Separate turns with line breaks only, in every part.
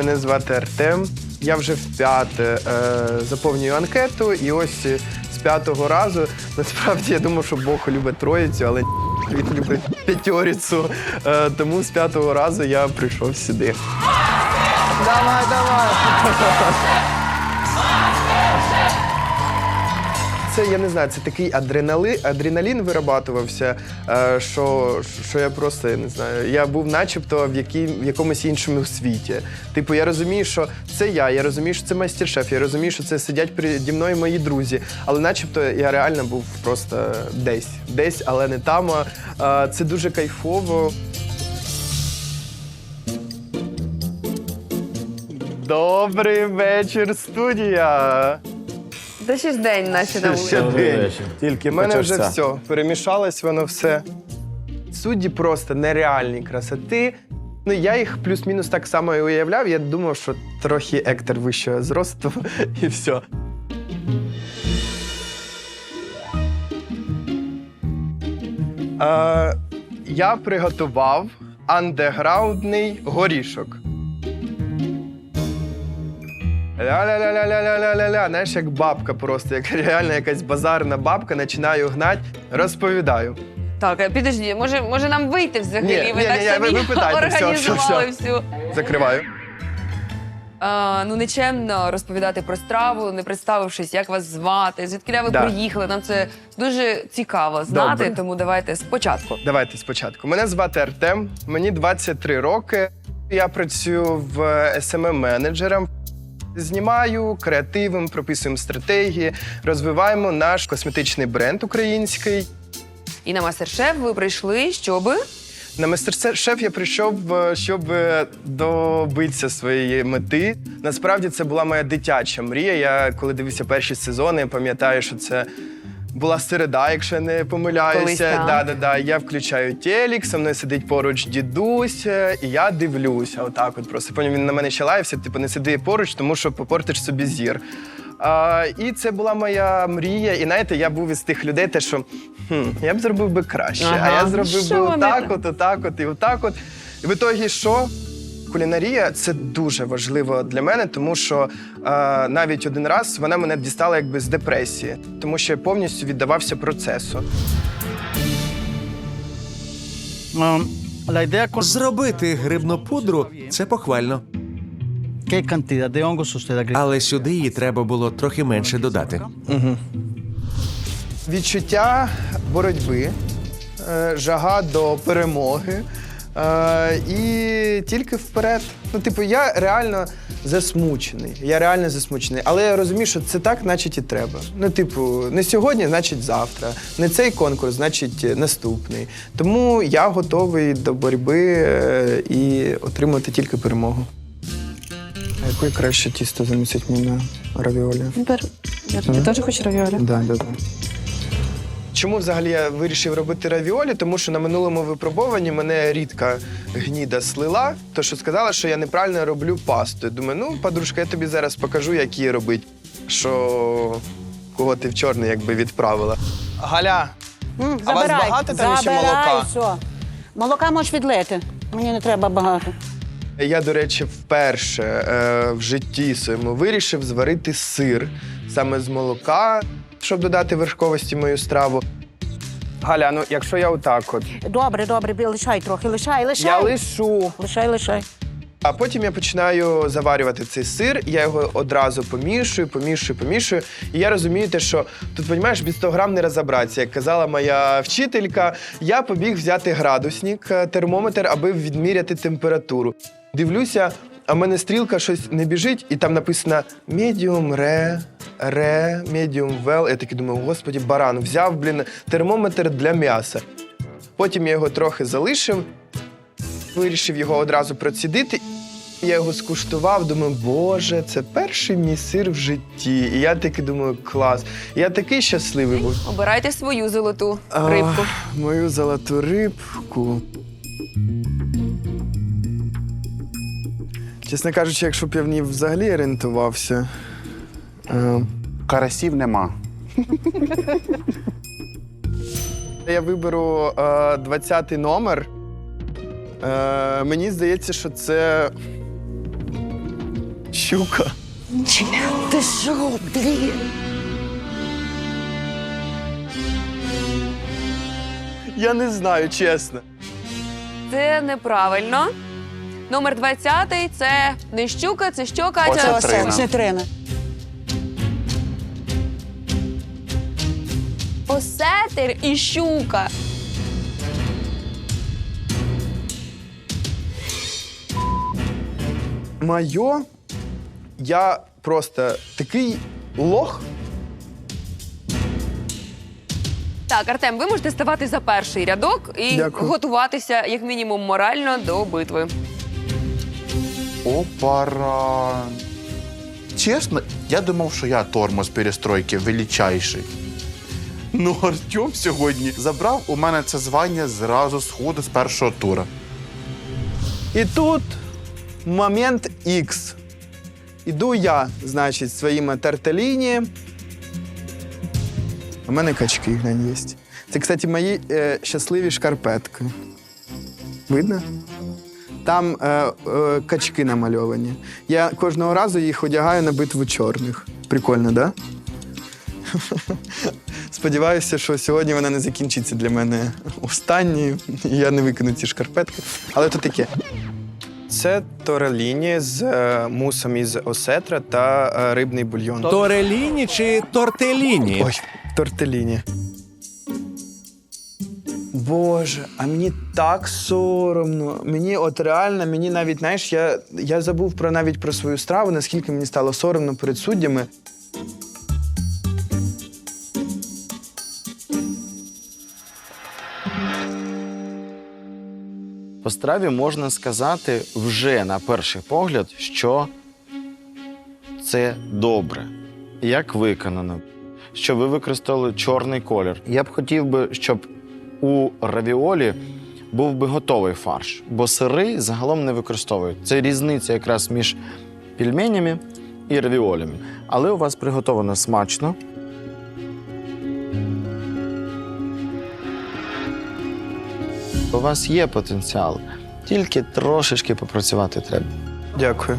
мене звати Артем. Я вже вп'яте е, заповнюю анкету, і ось е, з п'ятого разу насправді я думав, що Бог любить троїцю, але він любить п'ятьорицю. Е, тому з п'ятого разу я прийшов сюди.
Давай, давай.
Це я не знаю, це такий адреналин, адреналін вирабатувався, е, що, що я просто я не знаю. Я був начебто в, якій, в якомусь іншому світі. Типу, я розумію, що це я, я розумію, що це майстер-шеф, я розумію, що це сидять переді мною мої друзі. Але начебто я реально був просто десь, десь, але не там. Це дуже кайфово. Добрий вечір, студія!
Та ще ж день наче на
Ще
вулиці.
день.
Тільки
У мене вже
почався.
все. Перемішалось воно все. Судді просто нереальні красоти. Ну, я їх плюс-мінус так само і уявляв. Я думав, що трохи ектор вищого зросту і все. Е, я приготував андеграундний горішок. Ля-ля-ля-ля-ля-ля-ля-ля. Знаєш, як бабка просто, як реально якась базарна бабка, починаю гнати, розповідаю.
Так, а підожди, може, може нам вийти взагалі?
Ні,
ви
ні,
так
ні,
собі
ви- ви питайте, все,
організували
все,
всю.
Закриваю.
А, ну, нечемно розповідати про страву, не представившись, як вас звати, звідки ви
Да.
приїхали. Нам це дуже цікаво знати,
Добре.
тому давайте спочатку.
Давайте спочатку. Мене звати Артем, мені 23 роки. Я працюю в smm менеджером Знімаю, креативом, прописуємо стратегії, розвиваємо наш косметичний бренд український.
І на мастер-шеф ви прийшли, щоб
На мастер-шеф я прийшов, е, щоб е, добитися своєї мети. Насправді це була моя дитяча мрія. Я коли дивився перші сезони, пам'ятаю, що це. Була середа, якщо я не
Колись,
помиляюся.
так.
Да, да, да. Я включаю телек, со мною сидить поруч дідусь, е, і я дивлюся. Отак, от просто потім він на мене ще лаявся, типу, не сиди поруч, тому що попортиш собі зір. А, і це була моя мрія. І знаєте, я був із тих людей, те, що хм, я б зробив би краще. А
Ага.
я зробив
Що
би
вони
отак, от, отак, от і отак. От. І в ітогі що? Кулінарія це дуже важливо для мене, тому що е, навіть один раз вона мене дістала якби з депресії, тому що я повністю віддавався процесу.
Зробити грибну пудру це похвально, але сюди її треба було трохи менше додати.
Відчуття боротьби, е, жага до перемоги. Е, І тільки вперед. Ну, типу, я реально засмучений. Я реально засмучений. Але я розумію, що це так, значить, і треба. Ну, типу, не сьогодні, значить завтра. Не цей конкурс, значить наступний. Тому я готовий до боротьби е, і отримати тільки перемогу. А яке краще тісто замісить мені на равіолі?
Тепер я теж хочу равіолі.
Да, да, да. Чому взагалі я вирішив робити равіолі? Тому що на минулому випробуванні мене рідка гніда слила, то що сказала, що я неправильно роблю пасту. Я думаю, ну, подружка, я тобі зараз покажу, як її робити. Що кого ти в чорний якби відправила. Галя, а у вас
Забирай,
багато там ще
забирай,
молока?
все. Молока можеш відлити. Мені не треба багато.
Я, до речі, вперше е, в житті своєму вирішив зварити сир саме з молока, щоб додати вершковості мою страву. Галя, ну якщо я отак от,
Добре, добре, бі- лишай трохи, лишай, лишай.
я лишу.
Лишай, лишай.
А потім я починаю заварювати цей сир, я його одразу помішую, помішую, помішую. І я розумію, те, що тут, розумієш, від 100 грам не розібратися. Як казала моя вчителька, я побіг взяти градусник, е, термометр, аби відміряти температуру. Дивлюся, а в мене стрілка щось не біжить, і там написано medium rare, rare, medium well. Я такий думаю, господі, баран, взяв, блін, термометр для м'яса. Потім я його трохи залишив, вирішив його одразу процідити. Я його скуштував, думаю, боже, це перший мій сир в житті. І я таки думаю, клас. Я такий щасливий був.
обирайте свою золоту
А,
рибку.
мою золоту рибку. Чесно кажучи, якщо б я в ній взагалі орієнтувався. е,
Карасів нема.
Я виберу е, 20-й номер. Е, мені здається, що це Щука.
Ти що, блін?
Я не знаю, чесно.
Це неправильно. Номер 20 – це не щука, це що, Катя?
Оце Трина.
оце трина.
Осетр і щука.
Моє, я просто такий лох.
Так, Артем, ви можете ставати за перший рядок і
Дякую.
готуватися як мінімум морально до битви.
Опара. Чесно, я думав, що я тормоз перестройки величайший. Ну, Артем сьогодні забрав у мене це звання зразу з ходу з першого тура.
І тут момент X. Іду я, значить, своїми тарталіні. У мене качки глянь є. Це, кстати, мої е, щасливі шкарпетки. Видно? Там е, е, качки намальовані. Я кожного разу їх одягаю на битву чорних. Прикольно, так? Да? Сподіваюся, що сьогодні вона не закінчиться для мене останньою, я не викину ці шкарпетки. Але то таке. Це тореліні з е, мусом із осетра та е, рибний бульйон.
Тореліні чи тортеліні?
Ой, тортеліні. Боже, а мені так соромно. Мені от реально, мені навіть, знаєш, я, я забув про навіть про свою страву, наскільки мені стало соромно перед суддями.
По страві можна сказати вже на перший погляд, що це добре, як виконано, що ви використали чорний колір. Я б хотів би, щоб у равіолі був би готовий фарш, бо сири загалом не використовують. Це різниця якраз між пельменями і равіолями. Але у вас приготовано смачно. У вас є потенціал, тільки трошечки попрацювати треба.
Дякую.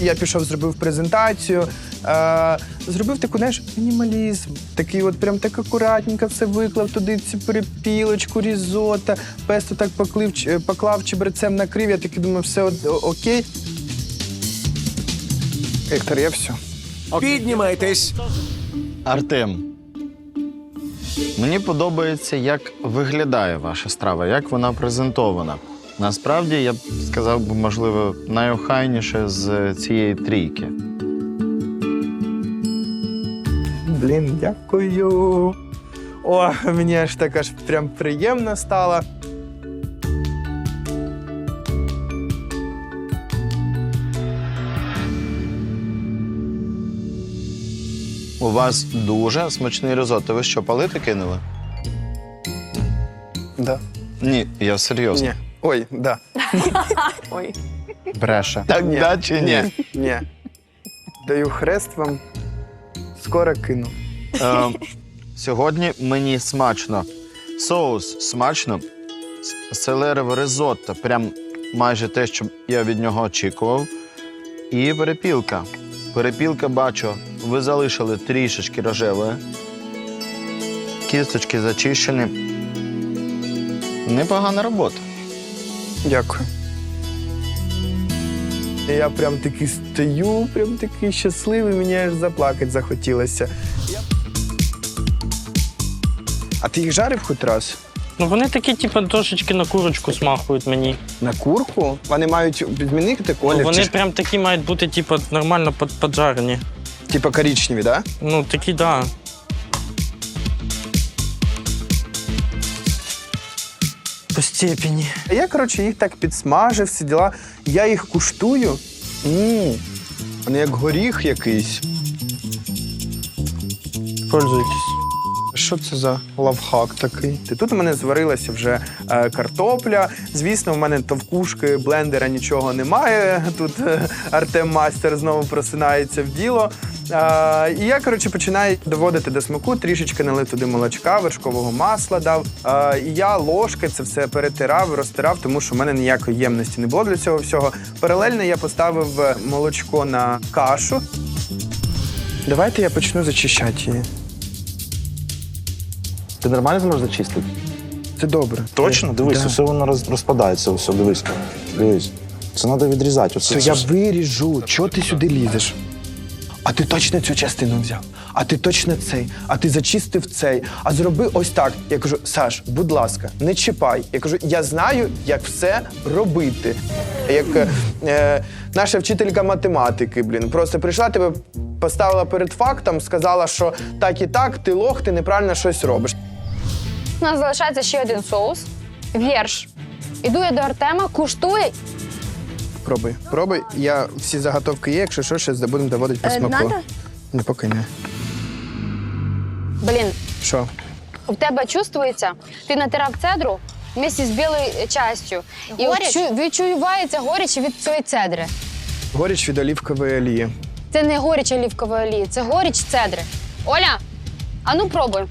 Я пішов, зробив презентацію, е, зробив таку, знаєш, мінімалізм. Такий от прям так акуратненько все виклав туди цю перепілочку, різота, песто так поклив, ч- поклав чебрецем накрив. Я таки думаю, все от- о- окей. Віктор, я все.
Піднімайтесь.
Артем, мені подобається, як виглядає ваша страва, як вона презентована. Насправді, я б сказав, би, можливо, найохайніше з цієї трійки.
Блін, дякую. О, мені аж так аж прям приємно стало.
У вас дуже смачний ризотто. Ви що, палити кинули?
Да.
Ні, я серйозно.
Ні. Ой, да.
Ой.
Бреше.
Так, ні.
да чи ні?
Ні. Даю хрест вам. Скоро кину.
Е, сьогодні мені смачно. Соус смачно. С- Селерове ризотто, прям майже те, що я від нього очікував. І перепілка. Перепілка бачу, ви залишили трішечки рожевої. Кісточки зачищені. Непогана робота.
Дякую. Я прям такий стою, прям такий щасливий, мені аж заплакати захотілося. А ти їх жарив хоч раз?
Ну вони такі, типу, трошечки на курочку смахують мені.
На курку? Вони мають змінити колір,
Ну, вони
чи
прям такі мають бути, типу, нормально поджарені.
типа коричневі, да?
Ну, такі, да. Степені.
Я, коротше, їх так підсмажив, всі діла. Я їх куштую. м Вони як горіх якийсь.
Пользуйтесь.
Що це за лавхак такий? Тут у мене зварилася вже е, картопля. Звісно, в мене товкушки, блендера нічого немає. Тут е, Артем Мастер знову просинається в діло. Е, і я, коротше, починаю доводити до смаку, трішечки налив туди молочка, вершкового масла дав. Е, і я ложкою це все перетирав, розтирав, тому що в мене ніякої ємності не було для цього всього. Паралельно я поставив молочко на кашу. Давайте я почну зачищати її.
Ти нормально зможеш зачистити?
Це добре.
Точно? Дивись,
Да.
усе воно роз, розпадається, все, дивись. Дивись. Це треба відрізати. Оце,
То я виріжу. Чого ти сюди лізеш? А ти точно цю частину взяв, а ти точно цей, а ти зачистив цей, а зроби ось так. Я кажу, Саш, будь ласка, не чіпай. Я кажу, я знаю, як все робити. Як е, наша вчителька математики, блін, просто прийшла тебе. Поставила перед фактом, сказала, що так і так, ти лох, ти неправильно щось робиш.
У нас залишається ще один соус. Вірш. Іду я до Артема, куштує.
Пробуй, пробуй. Я всі заготовки є, якщо що, ще будемо доводити по
Е,
смаку.
надо?
Не поки не.
Блін,
Що?
у тебе чувствується, ти натирав цедру вместе з білою частю. І от
Горіч?
чу- відчувається горіч від цієї цедри.
Горіч від олівкової олії.
Це не горіч олівкової олії, це горіч цедри. Оля, а ну пробуй.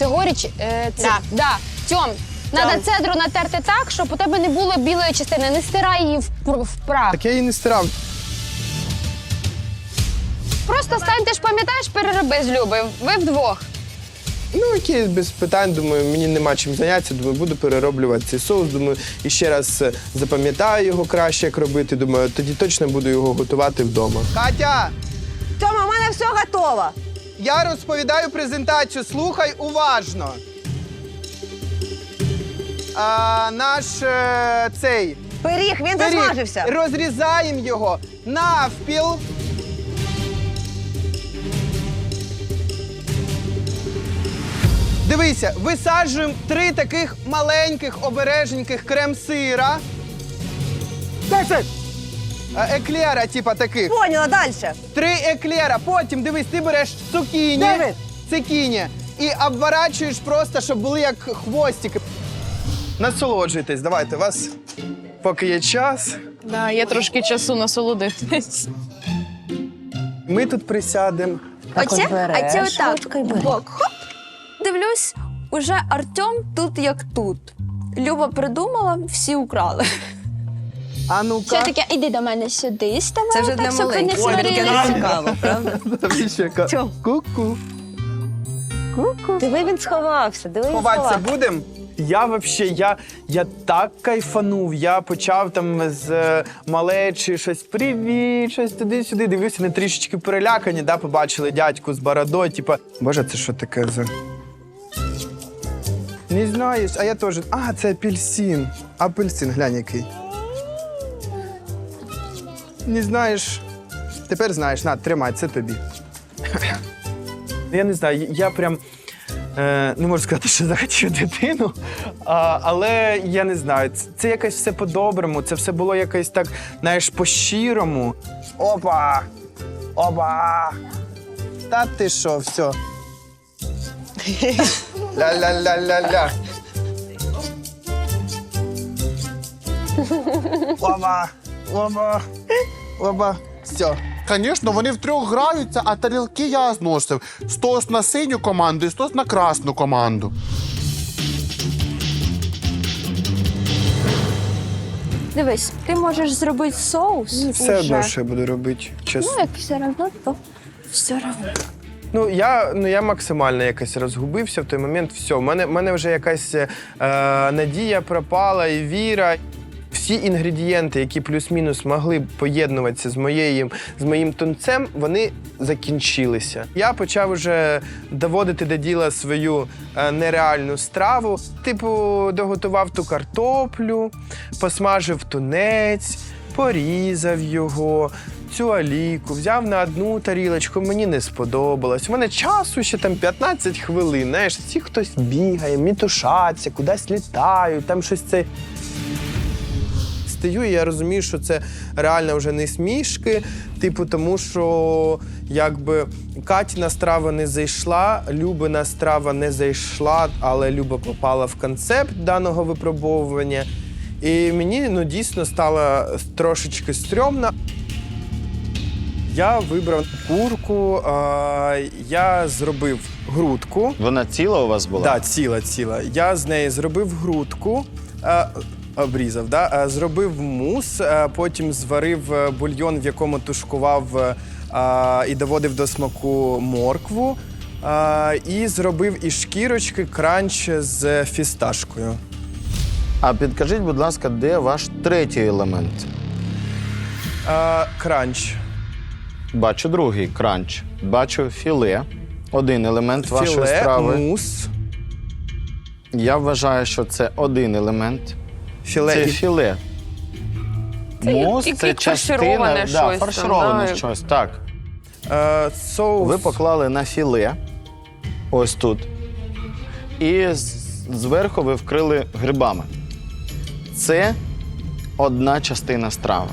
Це горіч. Е, це,
Да.
Да. Тьом, треба цедру натерти так, щоб у тебе не було білої частини. Не стирай її в, пр- в прах.
Так я її не стирав.
Просто стань, ти ж пам'ятаєш, перероби з Любою. Ви вдвох.
Ну, окей, без питань. Думаю, мені нема чим зайнятися. Думаю, буду перероблювати цей соус. Думаю, і ще раз е, запам'ятаю його краще, як робити. Думаю, тоді точно буду його готувати вдома. Катя,
Тьома, у мене все готово.
Я розповідаю презентацію. Слухай уважно. А, наш е, цей
Пиріг, він
пиріг,
засмажився.
розрізаємо його навпіл. Дивися, висаджуємо три таких маленьких обережненьких крем-сира. Е, Еклера, типа таких.
Поняла, далі.
Три еклера. Потім дивись, ти береш цукіні,
Давид.
цукіні і обворачуєш просто, щоб були як хвостики. Насолоджуйтесь, давайте, у вас поки є час.
Да, є трошки часу насолодитись.
Ми тут присядемо.
Оце, а це отак. Бок. Хоп. Дивлюсь, уже Артем тут як тут. Люба придумала, всі украли.
А ну-ка.
Все таке, іди до мене сюди, ставай.
Це вже для маленьких. Ой, таке не цікаво, правда?
Чо?
Ку-ку.
Диви, він сховався. Диви, він
Ховатися
сховався.
будемо? Я вообще, я, я так кайфанув. Я почав там з е, малечі щось привіт, щось туди-сюди. Дивився, вони трішечки перелякані, да, побачили дядьку з бородою. Типа, боже, це що таке за. Не знаєш, а я теж. А, це апельсин. Апельсин, глянь який. Не знаєш. Тепер знаєш, на, тримай, це тобі. Я не знаю, я прям е, не можу сказати, що захотів дитину, а, але я не знаю. Це, це якось все по-доброму, це все було якось так, знаєш, по-щирому. Опа! Опа! Та ти що, все. Ля-ля-ля-ля-ля. Опа! Опа! Опа! Все.
Звісно, вони втрьох граються, а тарілки я зносив. Стос на синю команду і стос на красну команду.
Дивись, ти можеш зробити соус.
Все одно, що я буду робити, чесно.
як все одно, то все одно.
Ну я ну я максимально якось розгубився в той момент. Все, в мене, в мене вже якась е, надія пропала і віра. Всі інгредієнти, які плюс-мінус могли поєднуватися з моєю з моїм тунцем, вони закінчилися. Я почав уже доводити до діла свою е, нереальну страву. Типу, доготував ту картоплю, посмажив тунець, порізав його, цю олійку, взяв на одну тарілочку, мені не сподобалось. У мене часу ще там 15 хвилин. Знаєш, всі хтось бігає, мітушаться, кудись літають, там щось це. Стою, і я розумію, що це реально вже не смішки. Типу, тому що Якби Катіна страва не зайшла, Любина страва не зайшла, але Люба попала в концепт даного випробовування. І мені ну, дійсно стало трошечки стрьомно. Я вибрав курку, а, я зробив грудку.
Вона ціла у вас була?
Так, да, ціла, ціла. Я з неї зробив грудку, е, обрізав, да? е, зробив мус, е, потім зварив е, бульйон, в якому тушкував і доводив до смаку моркву. і зробив із шкірочки кранч з фісташкою.
А підкажіть, будь ласка, де ваш третій елемент?
Кранч.
Бачу другий кранч. Бачу філе. Один елемент вашої страви.
мус,
Я вважаю, що це один елемент.
Філе
Це
і
філе.
Це
Мус
як-
це
як
частина
фаршироване
да,
щось там,
фаршироване
да.
щось. Так.
е, соус.
Ви поклали на філе. Ось тут. І з- зверху ви вкрили грибами. Це одна частина страви.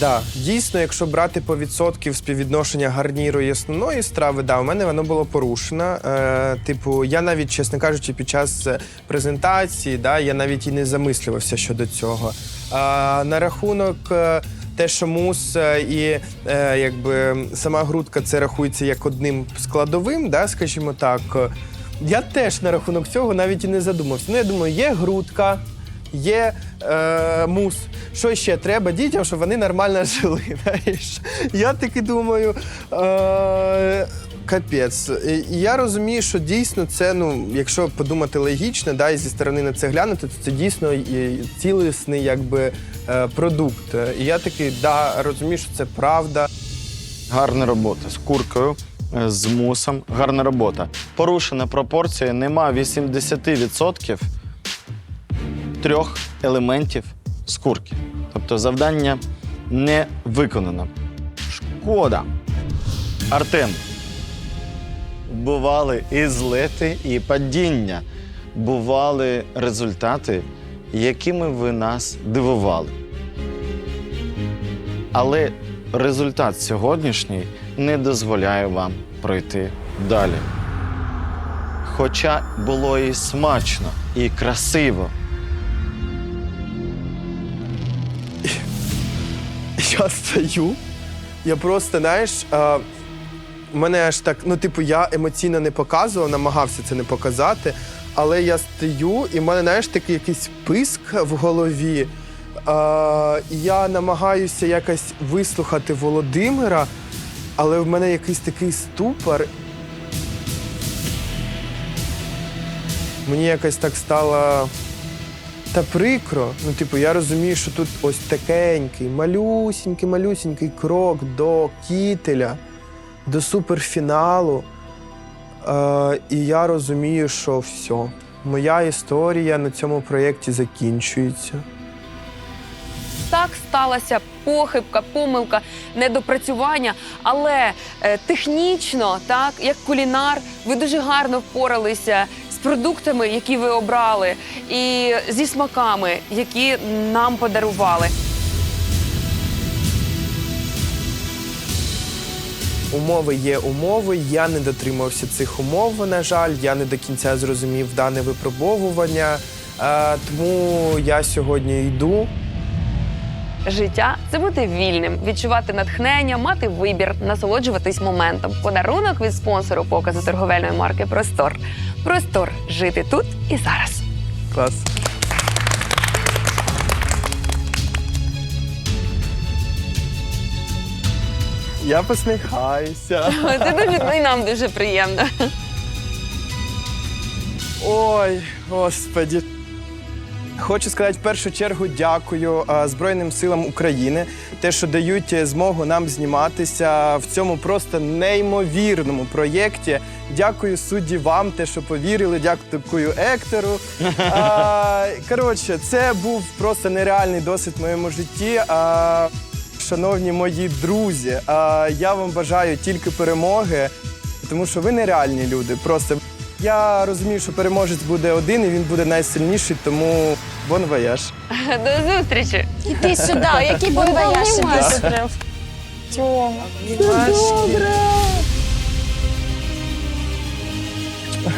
Да, дійсно, якщо брати по відсотків співвідношення гарніру основної страви, да, у мене воно було порушено. Е, типу, я навіть, чесно кажучи, під час е, презентації, да, я навіть і не замислювався щодо цього. А, на рахунок. е, Те, що мус е, і е, якби сама грудка це рахується як одним складовим, да, скажімо так. е, Я теж на рахунок цього навіть і не задумався. Ну, я думаю, є грудка, є е, мус. Що ще треба дітям, щоб вони нормально жили? Знаєш? Я таки думаю. Е, Капець. Я розумію, що дійсно це, ну, якщо подумати логічно, да, і зі сторони на це глянути, то це дійсно цілісний якби, е, продукт. І я такий, да, розумію, що це правда.
Гарна робота з куркою, е, з мусом. Гарна робота. Порушена пропорція. Нема 80% трьох елементів з курки. Тобто завдання не виконано. Шкода. Артем. Бували і злети, і падіння. Бували результати, якими ви нас дивували. Але результат сьогоднішній не дозволяє вам пройти далі. Хоча було і смачно, і красиво.
Я стою, я просто, знаєш, у мене аж так, ну, типу, я емоційно не показував, намагався це не показати, але я стою, і в мене, знаєш, такий якийсь писк в голові. І я намагаюся якось вислухати Володимира, але в мене якийсь такий ступор. Мені якось так стало. Та прикро. Ну, типу, я розумію, що тут ось такенький, малюсінький, малюсінький крок до кітеля, до суперфіналу. Е, і я розумію, що все. Моя історія на цьому проєкті закінчується.
Так сталася похибка, помилка, недопрацювання, але е, технічно, так як кулінар, ви дуже гарно впоралися з продуктами, які ви обрали, і зі смаками, які нам подарували.
Умови є умови. Я не дотримався цих умов. На жаль, я не до кінця зрозумів дане випробовування. Е, тому я сьогодні йду.
Життя це бути вільним, відчувати натхнення, мати вибір, насолоджуватись моментом. Подарунок від спонсору показу торговельної марки Простор. Простор жити тут і зараз.
Клас. Я посміхаюся.
Це дуже ну, і нам дуже приємно.
Ой, господі. Хочу сказати в першу чергу дякую а, Збройним силам України, те, що дають е, змогу нам зніматися в цьому просто неймовірному проєкті. Дякую судді вам, те, що повірили. Дякую Ектору. А, коротше, це був просто нереальний досвід в моєму житті. А, шановні мої друзі, а, я вам бажаю тільки перемоги, тому що ви нереальні люди. Просто Я розумію, що переможець буде один і він буде найсильніший, тому бон вояж.
До зустрічі!
Іди сюди, який бон вояж собі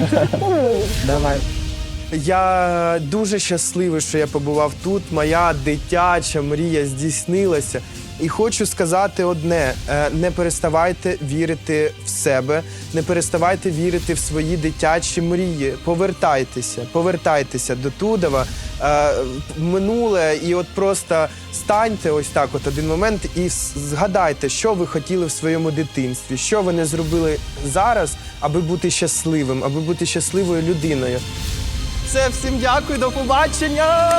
Тьома.
Я дуже щасливий, що я побував тут. Моя дитяча мрія здійснилася. І хочу сказати одне: е, не переставайте вірити в себе, не переставайте вірити в свої дитячі мрії. Повертайтеся, повертайтеся до Тудова е, минуле, і от просто станьте ось так, от один момент, і згадайте, що ви хотіли в своєму дитинстві, що ви не зробили зараз, аби бути щасливим, аби бути щасливою людиною. Все, всім дякую, до побачення!